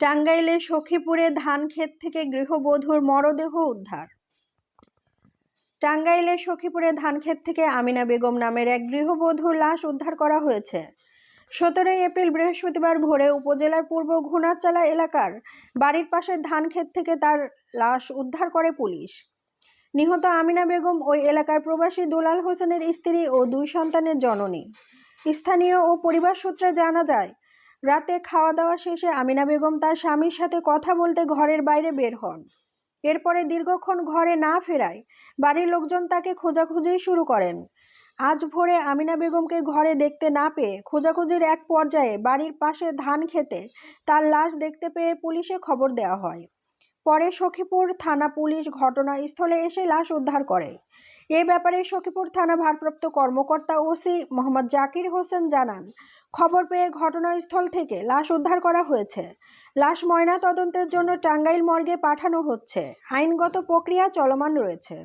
টাঙ্গাইলে সখীপুরে ধান ক্ষেত থেকে গৃহবধূর মরদেহ উদ্ধার। টাঙ্গাইলে সখীপুরে ধান ক্ষেত থেকে আমিনা বেগম নামের এক গৃহবধূর লাশ উদ্ধার করা হয়েছে। সতেরোই এপ্রিল বৃহস্পতিবার ভোরে উপজেলার পূর্ব ঘুনারচালা এলাকার বাড়ির পাশের ধান ক্ষেত থেকে তার লাশ উদ্ধার করে পুলিশ। নিহত আমিনা বেগম ওই এলাকার প্রবাসী দুলাল হোসেনের স্ত্রী ও দুই সন্তানের জননী। স্থানীয় ও পরিবার সূত্রে জানা যায় রাতে খাওয়া দাওয়া শেষে আমিনা বেগম তার স্বামীর সাথে কথা বলতে ঘরের বাইরে বের হন। এরপরে দীর্ঘক্ষণ ঘরে না ফেরায় বাড়ির লোকজন তাকে খোঁজাখুঁজি শুরু করেন। আজ ভোরে আমিনা বেগমকে ঘরে দেখতে না পেয়ে খোঁজাখুঁজির এক পর্যায়ে বাড়ির পাশে ধান খেতে তার লাশ দেখতে পেয়ে পুলিশে খবর দেওয়া হয়। পরে সখীপুর থানা পুলিশ ঘটনাস্থলে এসে লাশ উদ্ধার করে। এ ব্যাপারে সখীপুর থানা ভারপ্রাপ্ত কর্মকর্তা ওসি মোহাম্মদ জাকির হোসেন জানান, খবর পেয়ে ঘটনাস্থল থেকে লাশ উদ্ধার করা হয়েছে। লাশ ময়না তদন্তের জন্য টাঙ্গাইল মর্গে পাঠানো হচ্ছে। আইনগত প্রক্রিয়া চলমান রয়েছে।